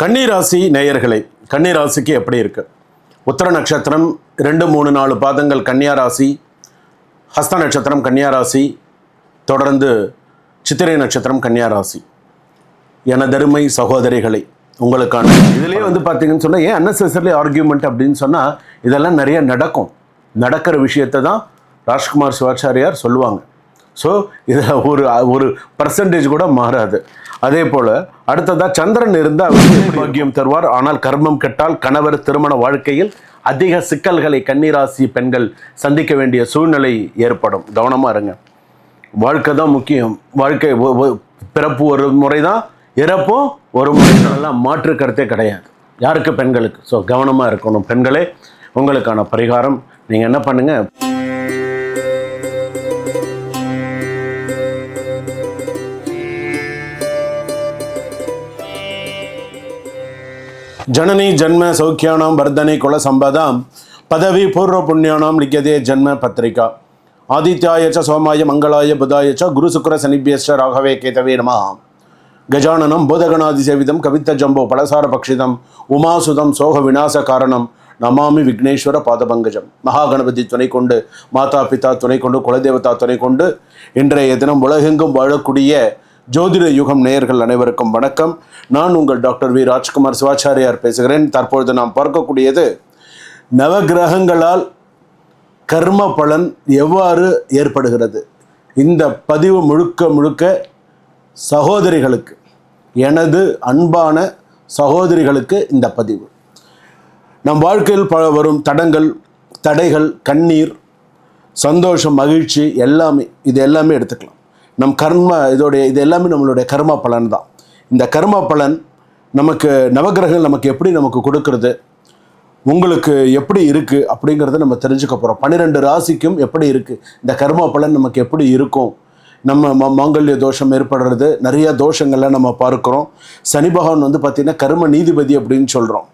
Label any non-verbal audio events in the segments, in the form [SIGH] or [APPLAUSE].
கன்னிராசி நேயர்களை கன்னிராசிக்கு எப்படி இருக்கு? உத்தர நட்சத்திரம் ரெண்டு மூணு நாலு பாதங்கள் கன்னியாராசி ஹஸ்த நட்சத்திரம் கன்னியாராசி தொடர்ந்து சித்திரை நட்சத்திரம் கன்னியாராசி எனதருமை சகோதரிகளை உங்களுக்கான இதுலேயே வந்து பார்த்தீங்கன்னு சொன்னால் ஏன் அன்னெசரி ஆர்கியூமெண்ட் அப்படின்னு சொன்னால் இதெல்லாம் நிறைய நடக்கும். நடக்கிற விஷயத்தை தான் ராஜ்குமார் சிவாச்சாரியார் சொல்லுவாங்க. ஸோ இதில் ஒரு ஒரு பர்சன்டேஜ் கூட மாறாது. அதே போல் அடுத்ததாக சந்திரன் இருந்தால் பாக்கியம் தருவார்? ஆனால் கர்மம் கெட்டால் கணவர் திருமண வாழ்க்கையில் அதிக சிக்கல்களை கன்னிராசி பெண்கள் சந்திக்க வேண்டிய சூழ்நிலை ஏற்படும். கவனமாக இருங்க. வாழ்க்கை தான் முக்கியம். வாழ்க்கை பிறப்பு ஒரு முறை தான் இறப்பும் ஒரு முறை. எல்லாம் மாற்று கருத்தே கிடையாது. யாருக்கு? பெண்களுக்கு. ஸோ கவனமாக இருக்கணும். பெண்களே உங்களுக்கான பரிகாரம். நீங்கள் என்ன பண்ணுங்க? ஜனனி ஜன்ம சௌக்கியானாம் வர்தனை குல சம்பதாம் பதவி பூர்வ புண்ணியானாம் லிக்கதே ஜன்ம பத்திரிகா. ஆதித்யாய ச சோமாய மங்களாய புதாய ச குரு சுக்கர சனிபியஸ்ட ராகவே கேதவே நம. கஜானனம் பூதகணாதி சேவிதம் கவித்த ஜம்போ பலசார பக்ஷிதம் உமாசுதம் சோக விநாச காரணம் நமாமி விக்னேஸ்வர பாதபங்கஜம். மகாகணபதி துணை கொண்டு மாதா பிதா துணை கொண்டு குலதேவதா துணை கொண்டு இன்றைய தினம் உலகெங்கும் வாழக்கூடிய ஜோதிட யுகம் நேயர்கள் அனைவருக்கும் வணக்கம். நான் உங்கள் டாக்டர் வி. ராஜ்குமார் சிவாச்சாரியார் பேசுகிறேன். தற்பொழுது நாம் பார்க்கக்கூடியது நவகிரகங்களால் கர்ம பலன் எவ்வாறு ஏற்படுகிறது? இந்த பதிவு முழுக்க முழுக்க சகோதரிகளுக்கு எனது அன்பான சகோதரிகளுக்கு இந்த பதிவு. நம் வாழ்க்கையில் பல வரும் தடங்கள் தடைகள் கண்ணீர் சந்தோஷம் மகிழ்ச்சி எல்லாமே இது எல்லாமே எடுத்துக்கலாம். நம் கர்ம இதோடைய இது எல்லாமே நம்மளுடைய கர்ம பலன் தான். இந்த கர்ம பலன் நமக்கு நவகிரகங்கள் நமக்கு எப்படி நமக்கு கொடுக்கறது உங்களுக்கு எப்படி இருக்குது அப்படிங்கிறத நம்ம தெரிஞ்சுக்க போகிறோம் பன்னிரெண்டு ராசிக்கும் எப்படி இருக்குது இந்த கர்ம பலன் நமக்கு எப்படி இருக்கும் நம்ம ம மாங்கல்ய தோஷம் ஏற்படுறது நிறைய தோஷங்கள்லாம் நம்ம பார்க்குறோம். சனி பகவான் வந்து பார்த்திங்கன்னா கர்ம நீதிபதி அப்படின்னு சொல்கிறோம்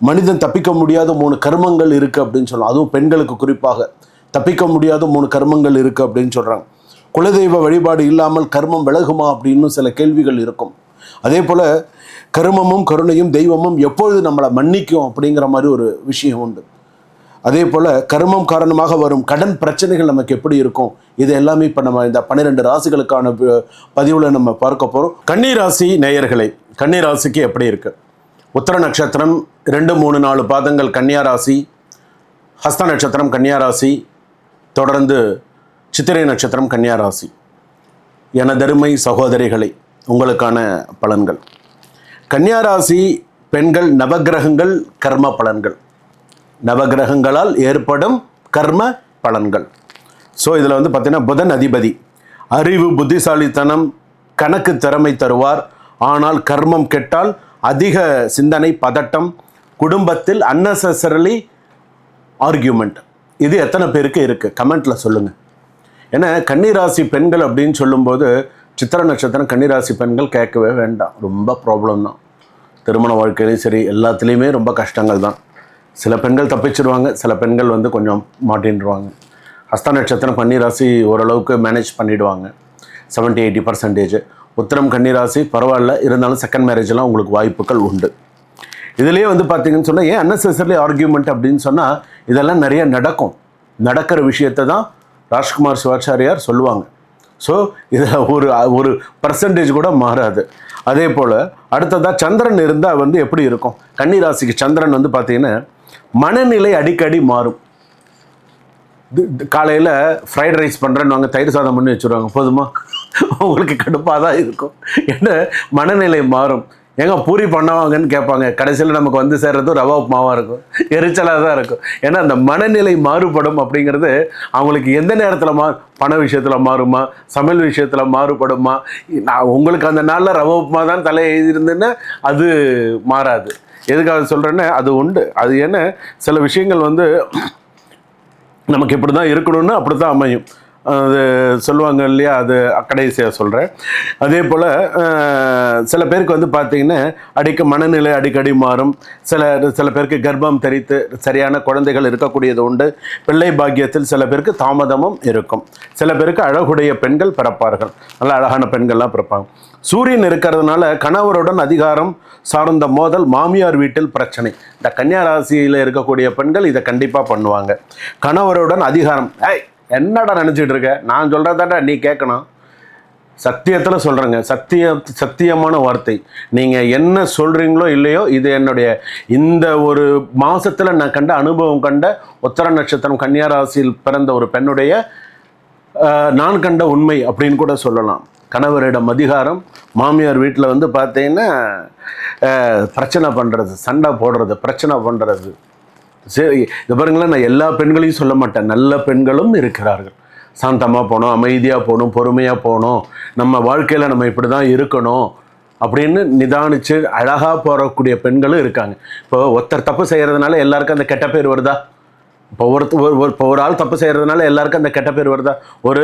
மனிதன் தப்பிக்க முடியாத மூணு கர்மங்கள் இருக்குது அப்படின்னு சொல்கிறோம் அதுவும் பெண்களுக்கு குறிப்பாக தப்பிக்க முடியாத மூணு கர்மங்கள் இருக்குது அப்படின்னு சொல்கிறாங்க குலதெய்வ வழிபாடு இல்லாமல் கர்மம் விலகுமா அப்படின்னு சில கேள்விகள் இருக்கும். அதே போல் கருமமும் கருணையும் தெய்வமும் எப்பொழுது நம்மளை மன்னிக்கும் அப்படிங்கிற மாதிரி ஒரு விஷயம் உண்டு. அதே போல் கர்மம் காரணமாக வரும் கடன் பிரச்சனைகள் நமக்கு எப்படி இருக்கும்? இது எல்லாமே இப்போ நம்ம இந்த பன்னிரெண்டு ராசிகளுக்கான பதிவில் நம்ம பார்க்க போகிறோம் கன்னி ராசி நேயர்களே கன்னி ராசிக்கு எப்படி இருக்குது உத்தர நட்சத்திரம் ரெண்டு மூணு நாலு பாதங்கள் கன்னியா ராசி ஹஸ்த நட்சத்திரம் கன்னியா ராசி தொடர்ந்து சித்திரை நட்சத்திரம் கன்னியா ராசி எனதருமை சகோதரிகளை உங்களுக்கான பலன்கள். கன்னியா ராசி பெண்கள் நவகிரகங்கள் கர்ம பலன்கள். நவகிரகங்களால் ஏற்படும் கர்ம பலன்கள். ஸோ இதில் வந்து பார்த்தீங்கன்னா புதன் அதிபதி. அறிவு புத்திசாலித்தனம் கணக்கு திறமை தருவார். ஆனால் கர்மம் கெட்டால் அதிக சிந்தனை பதட்டம் குடும்பத்தில் unnecessarily ஆர்கியூமெண்ட் இது எத்தனை பேருக்கு இருக்குது கமெண்ட்டில் சொல்லுங்கள் ஏன்னா கன்னிராசி பெண்கள் அப்படின்னு சொல்லும்போது சித்திர நட்சத்திரம் கன்னிராசி பெண்கள் கேட்கவே வேண்டாம். ரொம்ப ப்ராப்ளம் தான். திருமண வாழ்க்கையிலையும் சரி எல்லாத்துலேயுமே ரொம்ப கஷ்டங்கள் தான். சில பெண்கள் தப்பிச்சிருவாங்க சில பெண்கள் வந்து கொஞ்சம் மாட்டின்டுவாங்க ஹஸ்த நட்சத்திரம் கன்னிராசி ஓரளவுக்கு மேனேஜ் பண்ணிவிடுவாங்க செவன்ட்டி எயிட்டி பர்சன்டேஜ் உத்தரம் கன்னிராசி பரவாயில்ல இருந்தாலும் செகண்ட் மேரேஜ்லாம் உங்களுக்கு வாய்ப்புகள் உண்டு. இதுலேயே வந்து பார்த்தீங்கன்னு சொன்னால் ஏன் unnecessarily ஆர்கியூமெண்ட் அப்படின்னு சொன்னால் இதெல்லாம் நிறைய நடக்கும். நடக்கிற விஷயத்தை தான் ராஜ்குமார் சிவாச்சாரியார் சொல்லுவாங்க. ஸோ இதில் ஒரு ஒரு பர்சன்டேஜ் கூட மாறாது. அதே போல் அடுத்ததாக சந்திரன் இருந்தால் வந்து எப்படி இருக்கும்? கன்னி ராசிக்கு சந்திரன் வந்து பார்த்தீங்கன்னா மனநிலை அடிக்கடி மாறும். காலையில் ஃப்ரைட் ரைஸ் பண்ணுறேன்னு தயிர் சாதம் பண்ணி வச்சுருவாங்க. போதுமா? [LAUGHS] உங்களுக்கு கடுப்பாக தான் இருக்கும். ஏன்னா மனநிலை மாறும். ஏங்க பூரி பண்ணவாங்கன்னு கேட்பாங்க. கடைசியில் நமக்கு வந்து சேர்றது ரவா உப்புமாவாக இருக்கும். எரிச்சலாக தான் இருக்கும். ஏன்னா அந்த மனநிலை மாறுபடும் அப்படிங்கிறது அவங்களுக்கு எந்த நேரத்தில் மா பண விஷயத்தில் மாறுமா சமையல் விஷயத்தில் மாறுபடுமா? நான் உங்களுக்கு அந்த நாளில் ரவா உப்புமா தான் தலை எழுதியிருந்தேன்னா அது மாறாது. எதுக்காக சொல்கிறேன்னா அது உண்டு. அது என்ன? சில விஷயங்கள் வந்து நமக்கு இப்படி தான் இருக்கணும்னு அப்படி தான் அமையும். அது சொல்லுவாங்க இல்லையா அது கடைசியாக சொல்கிறேன் அதே போல் சில பேருக்கு வந்து பார்த்திங்கன்னா அடிக்க மனநிலை அடிக்கடி மாறும். சில சில பேருக்கு கர்ப்பம் தெரித்து சரியான குழந்தைகள் இருக்கக்கூடியது உண்டு. பிள்ளை பாக்கியத்தில் சில பேருக்கு தாமதமும் இருக்கும். சில பேருக்கு அழகுடைய பெண்கள் பிறப்பார்கள். நல்ல அழகான பெண்கள்லாம் பிறப்பாங்க. சூரியன் இருக்கிறதுனால கணவருடன் அதிகாரம் சார்ந்த மோதல் மாமியார் வீட்டில் பிரச்சனை. இந்த கன்னியா ராசியில் இருக்கக்கூடிய பெண்கள் இதை கண்டிப்பாக பண்ணுவாங்க. கணவருடன் அதிகாரம். ஏய் என்னடா நினச்சிட்டு இருக்க? நான் சொல்கிறதாடா நீ கேட்கணும் சத்தியத்தில் சொல்கிறேங்க சத்திய சத்தியமான வார்த்தை. நீங்கள் என்ன சொல்கிறீங்களோ இல்லையோ இது என்னுடைய இந்த ஒரு மாதத்தில் நான் கண்ட அனுபவம் கண்ட உத்தர நட்சத்திரம் கன்னியாராசியில் பிறந்த ஒரு பெண்ணுடைய நான் கண்ட உண்மை அப்படின்னு கூட சொல்லலாம். கணவரிடம் அதிகாரம் மாமியார் வீட்டில் வந்து பார்த்தீங்கன்னா பிரச்சனை பண்ணுறது சண்டை போடுறது பிரச்சனை பண்ணுறது சரி இது பாருங்களேன் நான் எல்லா பெண்களையும் சொல்ல மாட்டேன். நல்ல பெண்களும் இருக்கிறார்கள். சாந்தமாக போகணும் அமைதியாக போகணும் பொறுமையாக போகணும். நம்ம வாழ்க்கையில் நம்ம இப்படி தான் இருக்கணும் அப்படின்னு நிதானித்து அழகாக போகக்கூடிய பெண்களும் இருக்காங்க. இப்போ ஒருத்தர் தப்பு செய்கிறதுனால எல்லாருக்கும் அந்த கெட்ட பேர் வருதா? இப்போ ஒரு ஒரு- இப்போ ஒரு ஆள் தப்பு செய்கிறதுனால எல்லாருக்கும் அந்த கெட்ட பேர் வருதா? ஒரு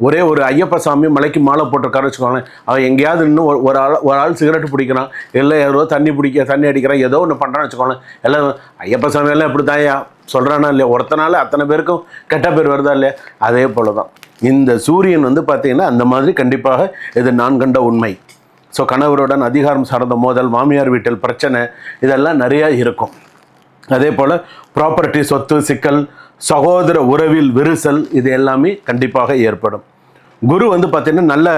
ஒரே ஒரு ஐயப்ப சாமி மலைக்கு மாலை போட்டிருக்காரு வச்சுக்கோங்களேன். அவன் எங்கேயாவது இன்னும் ஒரு ஆள் ஒரு ஆள் சிகரெட் பிடிக்கிறான். இல்லை ஏதோ தண்ணி பிடிக்க தண்ணி அடிக்கிறான். ஏதோ ஒன்று பண்ணுறான்னு வச்சுக்கோங்களேன். எல்லாம் ஐயப்ப சாமி எல்லாம் இப்படி தான் சொல்கிறானா இல்லையா? ஒருத்தனால அத்தனை பேருக்கும் கெட்ட பேர் வருதா இல்லையா? அதே போல தான் இந்த சூரியன் வந்து பார்த்தீங்கன்னா அந்த மாதிரி கண்டிப்பாக இது நான் கண்ட உண்மை. ஸோ கணவருடன் அதிகாரம் சார்ந்த மோதல் மாமியார் வீட்டில் பிரச்சனை இதெல்லாம் நிறையா இருக்கும். அதே போல் ப்ராப்பர்ட்டி சொத்து சிக்கல் சகோதர உறவில் விரிசல் இது எல்லாமே கண்டிப்பாக ஏற்படும். குரு வந்து பார்த்திங்கன்னா நல்ல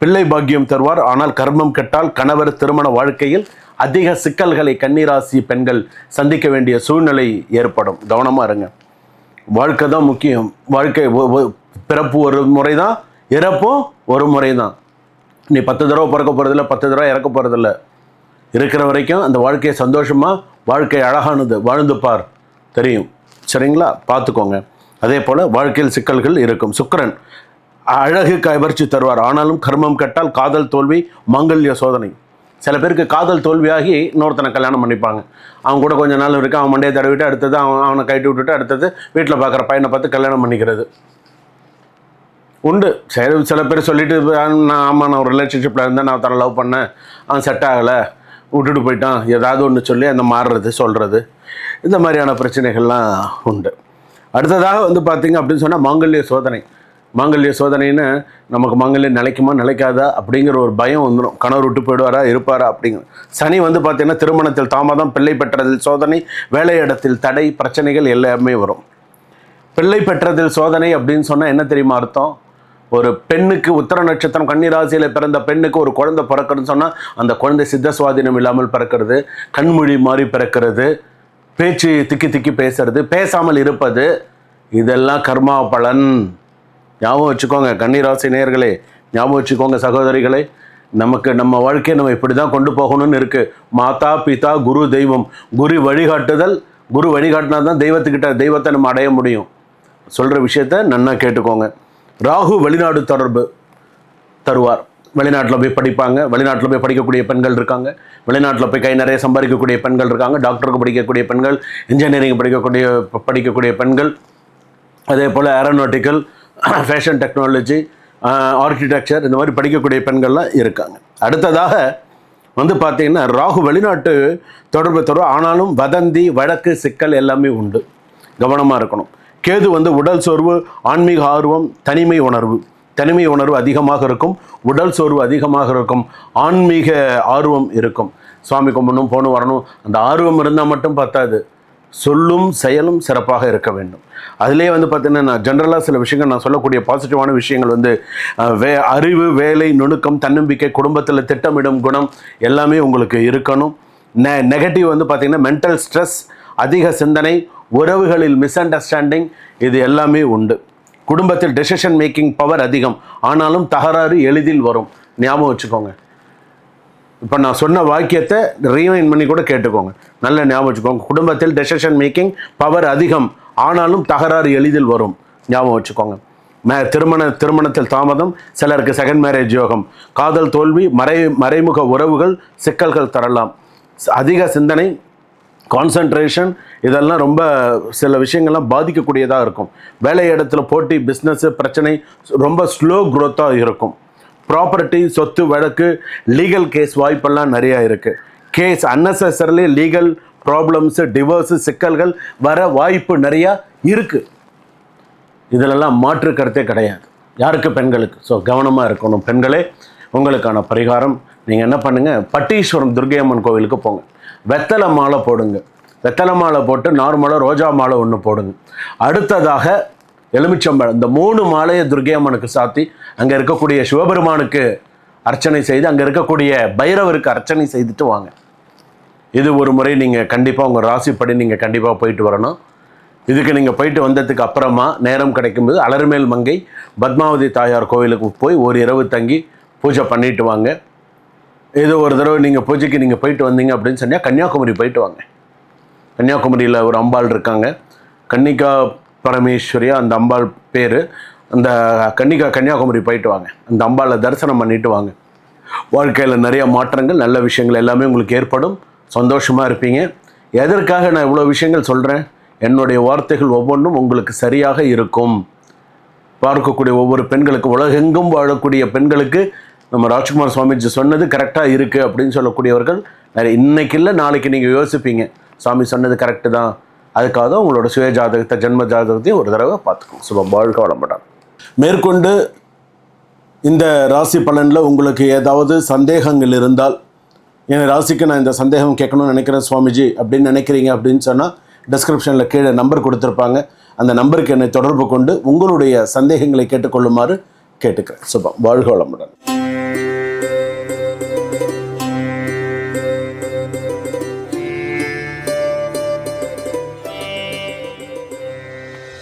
பிள்ளை பாக்கியம் தருவார். ஆனால் கர்மம் கெட்டால் கணவர் திருமண வாழ்க்கையில் அதிக சிக்கல்களை கன்னிராசி பெண்கள் சந்திக்க வேண்டிய சூழ்நிலை ஏற்படும். கவனமாக இருங்க. வாழ்க்கை தான் முக்கியம். வாழ்க்கை பிறப்பு ஒரு முறை தான் இறப்பும் ஒரு முறை தான். நீ பத்து தடவை பிறக்க போகிறதில்ல பத்து தடவை இறக்க போகிறதில்ல இருக்கிற வரைக்கும் அந்த வாழ்க்கையை சந்தோஷமாக வாழ்க்கை அழகானது வாழ்ந்து பார் தெரியும். சரிங்களா? பார்த்துக்கோங்க. அதே போல் வாழ்க்கையில் சிக்கல்கள் இருக்கும். சுக்கரன் அழகு கவர்ச்சி தருவார். ஆனாலும் கர்மம் கட்டால் காதல் தோல்வி மங்கல்ய சோதனை. சில பேருக்கு காதல் தோல்வியாகி இன்னொருத்தனை கல்யாணம் பண்ணிப்பாங்க. அவன் கூட கொஞ்ச நாள் இருக்கு. அவன் மண்டையை தடவிட்டு அடுத்தது அவன் அவனை கைட்டு விட்டுட்டு அடுத்தது வீட்டில் பார்க்குற பையனை பார்த்து கல்யாணம் பண்ணிக்கிறது. உண்டு. சில சில பேர் சொல்லிட்டு நான் ஆமாம் நான் ஒரு ரிலேஷன்ஷிப்பில் இருந்தேன். நான் தர லவ் பண்ணேன். அவன் செட் ஆகலை. விட்டுட்டு போயிட்டான். ஏதாவது ஒன்று சொல்லி அந்த மாறுறது சொல்கிறது இந்த மாதிரியான பிரச்சனைகள்லாம் உண்டு. அடுத்ததாக வந்து பார்த்தீங்க அப்படின்னு சொன்னால் மாங்கல்ய சோதனை. மாங்கல்ய சோதனைன்னு நமக்கு மாங்கல்யம் நிலைக்குமா நிலைக்காதா அப்படிங்கிற ஒரு பயம் வந்துடும் கணவர் விட்டு போயிடுவாரா இருப்பாரா அப்படிங்கிற. சனி வந்து பார்த்திங்கன்னா திருமணத்தில் தாமதம் பிள்ளை பெற்றதில் சோதனை வேலையிடத்தில் தடை பிரச்சனைகள் எல்லாமே வரும். பிள்ளை பெற்றதில் சோதனை அப்படின்னு சொன்னால் என்ன தெரியுமா அர்த்தம்? ஒரு பெண்ணுக்கு உத்தர நட்சத்திரம் கன்னிராசியில் பிறந்த பெண்ணுக்கு ஒரு குழந்தை பிறக்கிறதுன்னு சொன்னால் அந்த குழந்தை சித்த சுவாதீனம் இல்லாமல் பிறக்கிறது கண்மொழி மாறி பிறக்கிறது பேச்சு திக்கி திக்கி பேசுறது பேசாமல் இருப்பது இதெல்லாம் கர்மா பலன். ஞாபகம் வச்சுக்கோங்க கன்னிராசி நேர்களே ஞாபகம் வச்சுக்கோங்க சகோதரிகளே நமக்கு நம்ம வாழ்க்கையை நம்ம இப்படி தான் கொண்டு போகணும்னு இருக்குது மாதா பிதா குரு தெய்வம். குரு வழிகாட்டுதல் குரு வழிகாட்டினா தான் தெய்வத்துக்கிட்ட தெய்வத்தை நம்ம அடைய முடியும். சொல்கிற விஷயத்த நன்னா கேட்டுக்கோங்க. ராகு வெளிநாடு தொடர்பு தருவார். வெளிநாட்டில் போய் படிப்பாங்க. வெளிநாட்டில் போய் படிக்கக்கூடிய பெண்கள் இருக்காங்க. வெளிநாட்டில் போய் கை நிறைய சம்பாதிக்கக்கூடிய பெண்கள் இருக்காங்க. டாக்டருக்கு படிக்கக்கூடிய பெண்கள் இன்ஜினியரிங் படிக்கக்கூடிய படிக்கக்கூடிய பெண்கள். அதே போல் ஏரோநாட்டிக்கல் ஃபேஷன் டெக்னாலஜி ஆர்கிடெக்சர் இந்த மாதிரி படிக்கக்கூடிய பெண்கள்லாம் இருக்காங்க. அடுத்ததாக வந்து பார்த்தீங்கன்னா ராகு வெளிநாட்டு தொடர்பு தொடர்பு ஆனாலும் வதந்தி வழக்கு சிக்கல் எல்லாமே உண்டு. கவனமாக இருக்கணும். கேது வந்து உடல் சோர்வு ஆன்மீக ஆர்வம் தனிமை உணர்வு. தனிமை உணர்வு அதிகமாக இருக்கும் உடல் சோர்வு அதிகமாக இருக்கும் ஆன்மீக ஆர்வம் இருக்கும். சுவாமி கும்பிடணும் போகணும் வரணும் அந்த ஆர்வம் இருந்தால் மட்டும் பத்தாது. சொல்லும் செயலும் சிறப்பாக இருக்க வேண்டும். அதிலே வந்து பார்த்தீங்கன்னா நான் ஜென்ரலாக சில விஷயங்கள் நான் சொல்லக்கூடிய பாசிட்டிவான விஷயங்கள் வந்து வே அறிவு வேலை நுணுக்கம் தன்னம்பிக்கை குடும்பத்தில் திட்டமிடும் குணம் எல்லாமே உங்களுக்கு இருக்கணும். நெ நெகட்டிவ் வந்து பார்த்தீங்கன்னா மென்டல் ஸ்ட்ரெஸ் அதிக சிந்தனை உறவுகளில் மிஸ் அண்டர்ஸ்டாண்டிங் இது எல்லாமே உண்டு. குடும்பத்தில் டெசிஷன் மேக்கிங் பவர் அதிகம். ஆனாலும் தகராறு எளிதில் வரும். ஞாபகம் வச்சுக்கோங்க. இப்போ நான் சொன்ன வாக்கியத்தை ரீவைன் பண்ணி கூட கேட்டுக்கோங்க. நல்ல ஞாபகம் வச்சுக்கோங்க. குடும்பத்தில் டெசிஷன் மேக்கிங் பவர் அதிகம். ஆனாலும் தகராறு எளிதில் வரும். ஞாபகம் வச்சுக்கோங்க. மே திருமண திருமணத்தில் தாமதம் சிலருக்கு செகண்ட் மேரேஜ் யோகம். காதல் தோல்வி மறை மறைமுக உறவுகள் சிக்கல்கள் தரலாம். அதிக சிந்தனை கான்சன்ட்ரேஷன் இதெல்லாம் ரொம்ப சில விஷயங்கள்லாம் பாதிக்கக்கூடியதாக இருக்கும். வேலை இடத்துல போட்டி பிஸ்னஸ்ஸு பிரச்சனை ரொம்ப ஸ்லோ க்ரோத்தாக இருக்கும். ப்ராப்பர்ட்டி சொத்து வழக்கு லீகல் கேஸ் வாய்ப்பெல்லாம் நிறையா இருக்குது case unnecessarily legal problems divorce சிக்கல்கள் வர வாய்ப்பு நிறையா இருக்குது இதிலெல்லாம் மாற்று கருத்தே கிடையாது. யாருக்கு? பெண்களுக்கு. ஸோ கவனமாக இருக்கணும். பெண்களே உங்களுக்கான பரிகாரம். நீங்கள் என்ன பண்ணுங்கள் பட்டீஸ்வரம் துர்க்கை அம்மன் கோவிலுக்கு போங்க. வெத்தலை மாலை போடுங்க. வெத்தலை மாலை போட்டு நார்மலாக ரோஜா மாலை ஒன்று போடுங்க. அடுத்ததாக எலுமிச்சம்பழம். இந்த மூணு மாலையை துர்கையம்மனுக்கு சாத்தி அங்கே இருக்கக்கூடிய சிவபெருமானுக்கு அர்ச்சனை செய்து அங்கே இருக்கக்கூடிய பைரவருக்கு அர்ச்சனை செய்துட்டு வாங்க. இது ஒரு முறை நீங்கள் கண்டிப்பாக உங்கள் ராசிப்படி நீங்கள் கண்டிப்பாக போயிட்டு வரணும். இதுக்கு நீங்கள் போயிட்டு வந்ததுக்கு அப்புறமா நேரம் கிடைக்கும்போது அலர்மேல் மங்கை பத்மாவதி தாயார் கோவிலுக்கு போய் ஒரு இரவு தங்கி பூஜை பண்ணிட்டு வாங்க. ஏதோ ஒரு தடவை நீங்கள் பூஜைக்கு நீங்கள் போயிட்டு வந்தீங்க அப்படின்னு சொன்னால் கன்னியாகுமரி போயிட்டு வாங்க. கன்னியாகுமரியில் ஒரு அம்பாள் இருக்காங்க. கன்னிகா பரமேஸ்வரியா அந்த அம்பாள் பேர். அந்த கன்னிகா கன்னியாகுமரி போயிட்டு வாங்க. அந்த அம்பாளை தரிசனம் பண்ணிட்டு வாங்க. வாழ்க்கையில் நிறைய மாற்றங்கள் நல்ல விஷயங்கள் எல்லாமே உங்களுக்கு ஏற்படும். சந்தோஷமாக இருப்பீங்க. எதற்காக நான் இவ்வளோ விஷயங்கள் சொல்கிறேன் என்னுடைய வார்த்தைகள் ஒவ்வொன்றும் உங்களுக்கு சரியாக இருக்கும். பார்க்கக்கூடிய ஒவ்வொரு பெண்களுக்கு உலகெங்கும் வாழக்கூடிய பெண்களுக்கு நம்ம ராஜ்குமார் சுவாமிஜி சொன்னது கரெக்டாக இருக்குது அப்படின்னு சொல்லக்கூடியவர்கள் நிறைய இன்னைக்கு இல்லை நாளைக்கு நீங்கள் யோசிப்பீங்க. சாமி சொன்னது கரெக்டு தான். அதுக்காக தான் உங்களோட சுய ஜாதகத்தை ஜென்ம ஜாதகத்தையும் ஒரு தடவை பார்த்துக்கோங்க. சுபம் வாழ்க வளம்படான் மேற்கொண்டு இந்த ராசி பலனில் உங்களுக்கு ஏதாவது சந்தேகங்கள் இருந்தால் என் ராசிக்கு நான் இந்த சந்தேகம் கேட்கணும்னு நினைக்கிறேன் சுவாமிஜி அப்படின்னு நினைக்கிறீங்க அப்படின்னு சொன்னால் டிஸ்கிரிப்ஷனில் கீழே நம்பர் கொடுத்துருப்பாங்க. அந்த நம்பருக்கு என்னை தொடர்பு கொண்டு உங்களுடைய சந்தேகங்களை கேட்டுக்கொள்ளுமாறு கேட்டுக்கிறேன். சுபம். வாழ்க வளமுடன்.